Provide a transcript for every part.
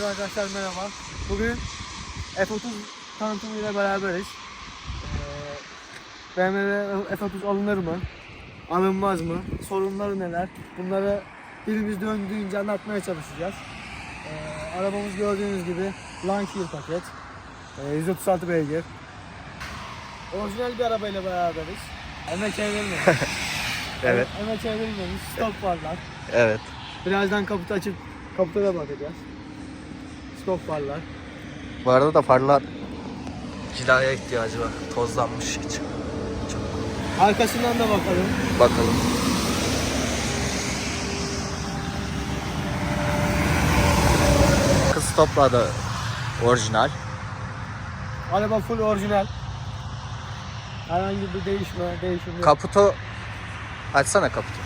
Evet arkadaşlar merhaba. Bugün F30 tanıtımıyla beraberiz. Ee, BMW F30 alınır mı? Alınmaz mı? Sorunları neler? Bunları dilimiz döndüğünce anlatmaya çalışacağız. Ee, arabamız gördüğünüz gibi Lancia paket. Ee, 136 beygir. Orijinal bir arabayla beraberiz. Emek çevrilmemiş. Evet. Emek çevrilmemiş. Stop farlar. Evet. Birazdan kaputu açıp kaputa da bakacağız. Stop farlar. Bu arada da farlar cilaya ihtiyacı var. Tozlanmış hiç. Çok. Arkasından da bakalım. Bakalım. Kız topla da orijinal. Araba full orijinal. Herhangi bir değişme, değişim yok. Kaputu açsana kaputu.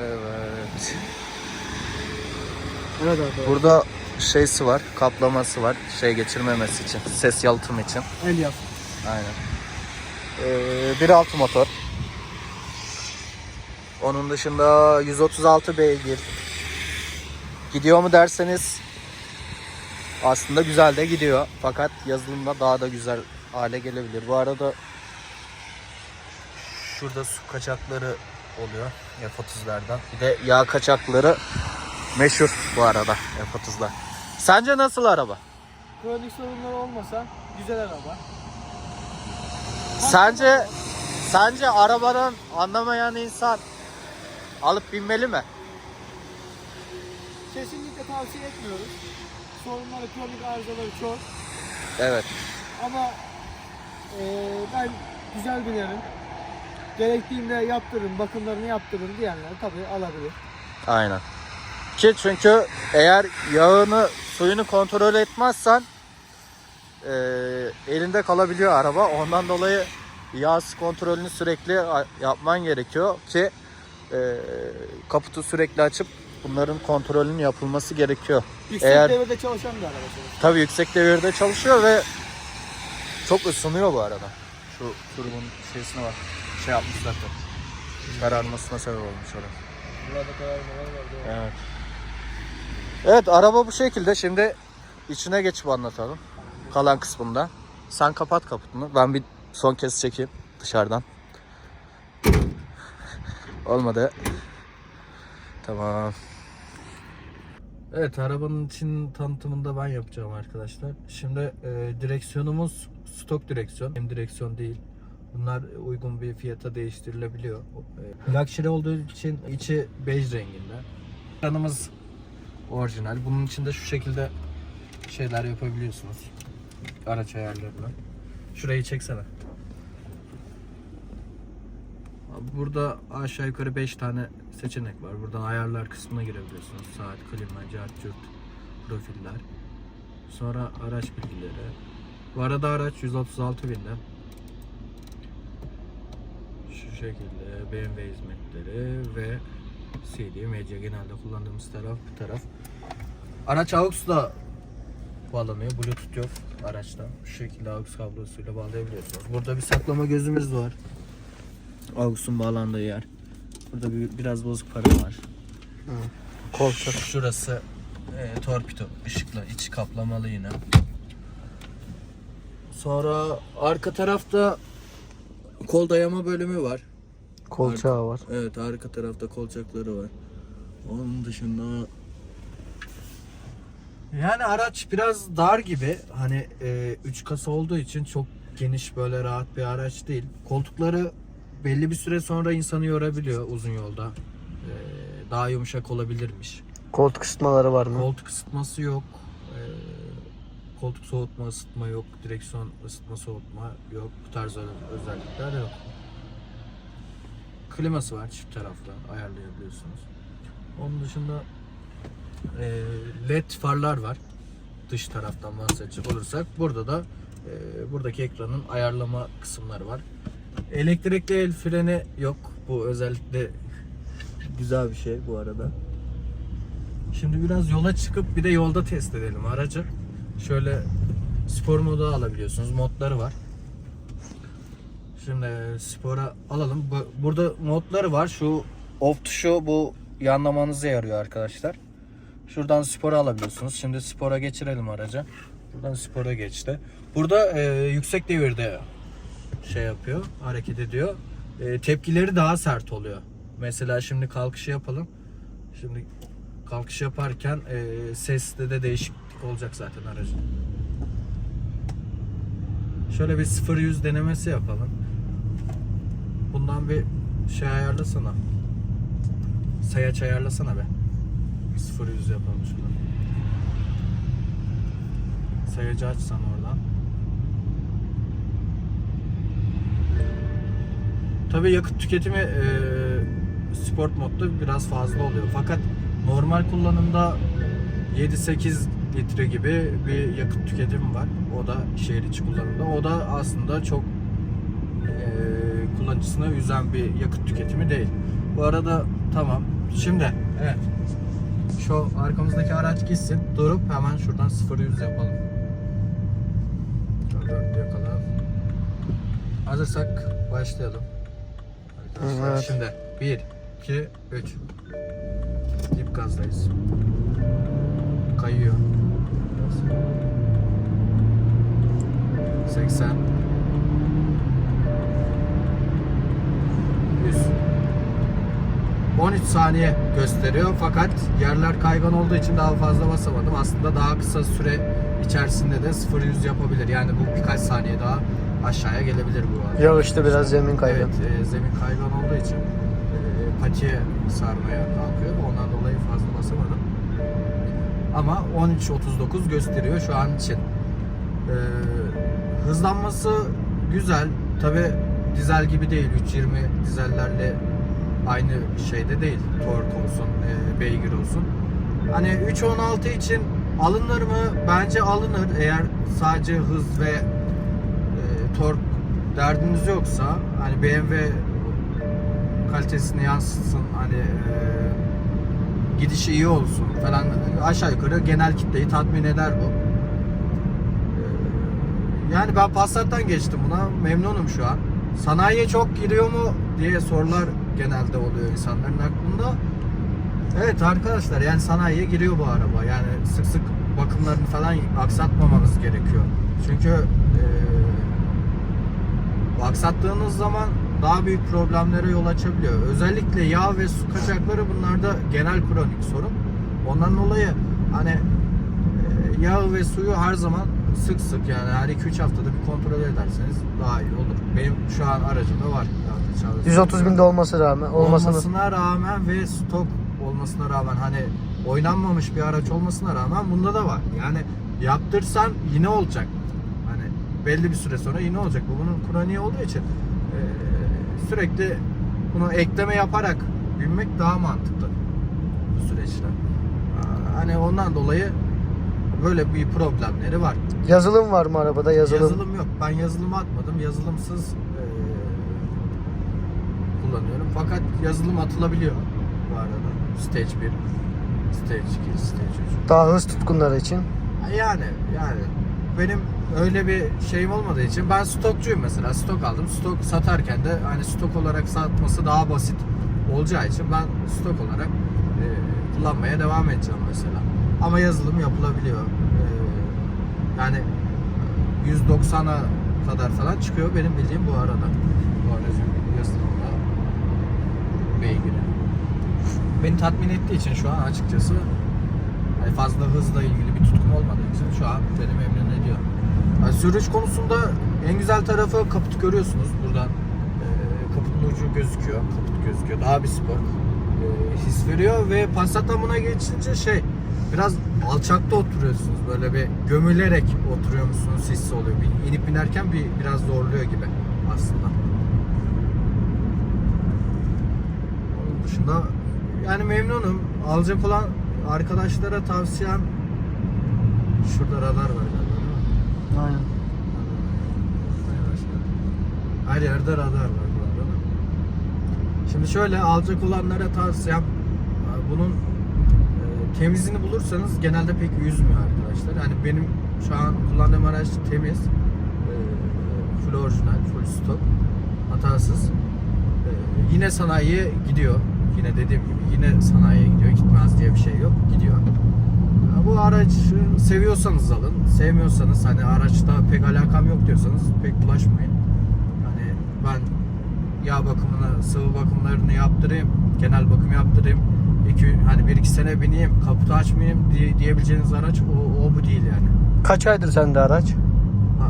Evet. Evet arkadaşlar. Burada şeysi var, kaplaması var. Şey geçirmemesi için, ses yalıtım için. El yap. Aynen. Ee, 1.6 motor. Onun dışında 136 beygir. Gidiyor mu derseniz aslında güzel de gidiyor. Fakat yazılımda daha da güzel hale gelebilir. Bu arada şurada su kaçakları oluyor F30'lardan. Bir de yağ kaçakları meşhur bu arada F30'da. Sence nasıl araba? Kronik sorunları olmasa güzel araba. Sence sence arabadan anlamayan insan alıp binmeli mi? Kesinlikle tavsiye etmiyoruz. Sorunları, kronik arızaları çok. Evet. Ama eee, ben güzel binerim. Gerektiğinde yaptırırım, bakımlarını yaptırırım diyenler tabii alabilir. Aynen. Ki çünkü eğer yağını suyunu kontrol etmezsen eee, elinde kalabiliyor araba. Ondan dolayı yağ kontrolünü sürekli yapman gerekiyor ki eee, kaputu sürekli açıp bunların kontrolünün yapılması gerekiyor. Yüksek Eğer- devirde çalışan bir araba sonuçta. Tabii yüksek devirde çalışıyor ve çok ısınıyor bu arada. Şu turbonun şeysine bak. Şey yapmış zaten. Kararmasına sebep olmuş orada. Burada kararmalar var. Evet. Evet araba bu şekilde. Şimdi içine geçip anlatalım. Kalan kısmında. Sen kapat kaputunu. Ben bir son kez çekeyim dışarıdan. Olmadı. Tamam. Evet arabanın için tanıtımında ben yapacağım arkadaşlar. Şimdi e, direksiyonumuz stok direksiyon. Hem direksiyon değil. Bunlar uygun bir fiyata değiştirilebiliyor. E, Luxury olduğu için içi bej renginde. Ekranımız orijinal. Bunun içinde şu şekilde şeyler yapabiliyorsunuz. Araç ayarlarını. Şurayı çeksene. Burada aşağı yukarı 5 tane seçenek var. Buradan ayarlar kısmına girebiliyorsunuz. Saat, klima, cart, cürt, profiller. Sonra araç bilgileri. Bu arada araç 136 binde. Şu şekilde BMW hizmetleri ve CD, medya genelde kullandığımız taraf bu taraf. Araç AUX'la bağlanıyor. Bluetooth yok araçta. Şu şekilde AUX kablosuyla bağlayabiliyorsunuz. Burada bir saklama gözümüz var. AUX'un bağlandığı yer. Burada bir, biraz bozuk para var. Koltuk. Şurası e, torpido ışıkla içi kaplamalı yine. Sonra arka tarafta kol dayama bölümü var. Kolçağı var. Evet arka tarafta kolçakları var. Onun dışında yani araç biraz dar gibi. Hani 3 kasa olduğu için çok geniş böyle rahat bir araç değil. Koltukları belli bir süre sonra insanı yorabiliyor uzun yolda. E, daha yumuşak olabilirmiş. Koltuk ısıtmaları var mı? Koltuk ısıtması yok. E, koltuk soğutma, ısıtma yok. Direksiyon ısıtma, soğutma yok. Bu tarz özellikler yok. Kliması var çift taraflı ayarlayabiliyorsunuz. Onun dışında e, led farlar var. Dış taraftan bahsedecek olursak burada da e, buradaki ekranın ayarlama kısımları var. Elektrikli el freni yok. Bu özellikle güzel bir şey bu arada. Şimdi biraz yola çıkıp bir de yolda test edelim aracı. Şöyle spor modu alabiliyorsunuz. Modları var. Şimdi spora alalım. Bu- Burada modları var. Şu off tuşu bu yanlamanıza yarıyor arkadaşlar. Şuradan spora alabiliyorsunuz. Şimdi spora geçirelim aracı. Buradan spora geçti. Burada e, yüksek devirde şey yapıyor, hareket ediyor. E, tepkileri daha sert oluyor. Mesela şimdi kalkışı yapalım. Şimdi kalkış yaparken e, seste de değişiklik olacak zaten aracın. Şöyle bir 0-100 denemesi yapalım. Bundan bir şey ayarlasana. Sayaç ayarlasana be. Bir 0-100 yapalım şuradan. Sayacı açsan oradan. Tabii yakıt tüketimi e, sport modda biraz fazla oluyor. Fakat normal kullanımda 7-8 litre gibi bir yakıt tüketimi var. O da şehir içi kullanımda. O da aslında çok e, kullanıcısına üzen bir yakıt tüketimi değil. Bu arada tamam. Şimdi evet. Şu arkamızdaki araç gitsin. Durup hemen şuradan 0-100 yapalım. Şöyle yakalım. Hazırsak başlayalım. Arkadaşlar Evet. şimdi 1, 2, 3. Dip gazdayız. Kayıyor. 80 13 saniye gösteriyor fakat yerler kaygan olduğu için daha fazla basamadım. Aslında daha kısa süre içerisinde de 0-100 yapabilir. Yani bu birkaç saniye daha aşağıya gelebilir bu arada. Yağışta biraz zemin kaygan. Evet, e, zemin kaygan olduğu için e, patiye sarmaya kalkıyor. Ondan dolayı fazla basamadım. Ama 13.39 gösteriyor şu an için. E, hızlanması güzel. Tabi dizel gibi değil. 320 dizellerle aynı şeyde değil. Tork olsun, e, beygir olsun. Hani 3.16 için alınır mı? Bence alınır. Eğer sadece hız ve e, tork derdiniz yoksa hani BMW kalitesini yansıtsın hani e, gidişi iyi olsun falan aşağı yukarı genel kitleyi tatmin eder bu. E, yani ben Passat'tan geçtim buna memnunum şu an. Sanayiye çok giriyor mu diye sorular genelde oluyor insanların aklında. Evet arkadaşlar yani sanayiye giriyor bu araba. Yani sık sık bakımlarını falan aksatmamanız gerekiyor. Çünkü e, aksattığınız zaman daha büyük problemlere yol açabiliyor. Özellikle yağ ve su kaçakları bunlarda genel kronik sorun. Ondan dolayı hani yağ ve suyu her zaman sık sık yani her 2-3 haftada bir kontrol ederseniz daha iyi olur. Benim şu an aracımda var. Yani çalışıyor. 130 binde olması rağmen olmasını. olmasına rağmen ve stok olmasına rağmen hani oynanmamış bir araç olmasına rağmen bunda da var. Yani yaptırsan yine olacak. Hani belli bir süre sonra yine olacak. Bu bunun kroniği olduğu için eee, sürekli bunu ekleme yaparak binmek daha mantıklı bu süreçte. Hani ondan dolayı böyle bir problemleri var. Yazılım var mı arabada yazılım? Yazılım yok. Ben yazılım atmadım. Yazılımsız eee, kullanıyorum. Fakat yazılım atılabiliyor bu arada. Stage 1, Stage 2, Stage 3. Daha hız tutkunları için. Yani yani benim öyle bir şeyim olmadığı için ben stokçuyum mesela. Stok aldım. Stok satarken de hani stok olarak satması daha basit olacağı için ben stok olarak eee, kullanmaya devam edeceğim mesela. Ama yazılım yapılabiliyor. Eee, yani 190'a kadar falan çıkıyor benim bildiğim bu arada. Bu aracın yazılımda beygiri. Beni tatmin ettiği için şu an açıkçası hani fazla hızla ilgili bir tutkum olmadığı için şu an beni memnun ediyor. Yani sürüş konusunda en güzel tarafı kaputu görüyorsunuz buradan. E, kaputun ucu gözüküyor. Kaput gözüküyor. Daha bir spor his veriyor ve Passat'tan buna geçince şey biraz alçakta oturuyorsunuz. Böyle bir gömülerek oturuyormuşsunuz hissi oluyor. Bir inip binerken bir biraz zorluyor gibi aslında. Onun dışında yani memnunum. Alacak olan arkadaşlara tavsiyem şurada radar var galiba? Aynen. Her yerde radar var. Şimdi şöyle alacak olanlara tavsiyem bunun e, temizini bulursanız genelde pek yüzmüyor arkadaşlar. Hani benim Şu an kullandığım araç temiz. Ee, full orijinal, full stok. Hatasız. Ee, yine sanayiye gidiyor. Yine dediğim gibi yine sanayiye gidiyor. Gitmez diye bir şey yok. Gidiyor. Bu aracı seviyorsanız alın. Sevmiyorsanız hani araçta pek alakam yok diyorsanız pek bulaşmayın. Hani ben yağ bakımını, sıvı bakımlarını yaptırayım, genel bakım yaptırayım. İki, hani bir iki sene bineyim, kaputu açmayayım diye, diyebileceğiniz araç o, o bu değil yani. Kaç aydır sende araç? Ha,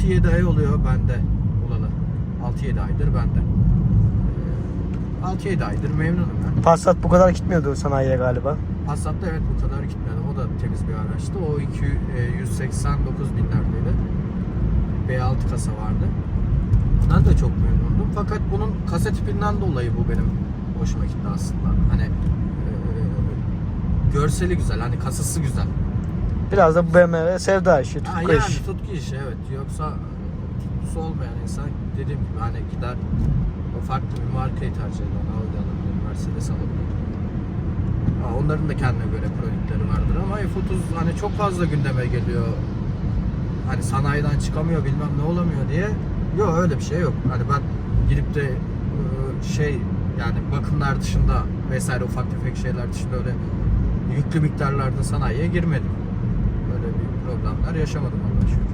6-7 ay oluyor bende olalı. 6-7 aydır bende. Ee, 6-7 aydır memnunum ben. Passat bu kadar gitmiyordu sanayiye galiba. Passat'ta evet bu kadar gitmedi. O da temiz bir araçtı. O 2, e, 189 binlerdeydi. B6 kasa vardı. Ondan da çok memnundum. Fakat bunun kasa tipinden dolayı bu benim hoşuma gitti aslında. Hani e, görseli güzel, hani kasası güzel. Biraz da BMW sevda işi, Ha, tutku yani işi. tutku işi evet. Yoksa tutkusu olmayan insan dediğim gibi hani gider o farklı bir markayı tercih eder. Audi alabilir, Mercedes alabilir. Ha, onların da kendine göre kronikleri vardır ama F30 hani çok fazla gündeme geliyor. Hani sanayiden çıkamıyor bilmem ne olamıyor diye. Yok öyle bir şey yok. Hani ben gidip de e, şey yani bakımlar dışında vesaire ufak tefek şeyler dışında öyle yüklü miktarlarda sanayiye girmedim. Öyle bir problemler yaşamadım Allah'a şükür.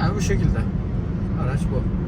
Yani bu şekilde. Araç bu.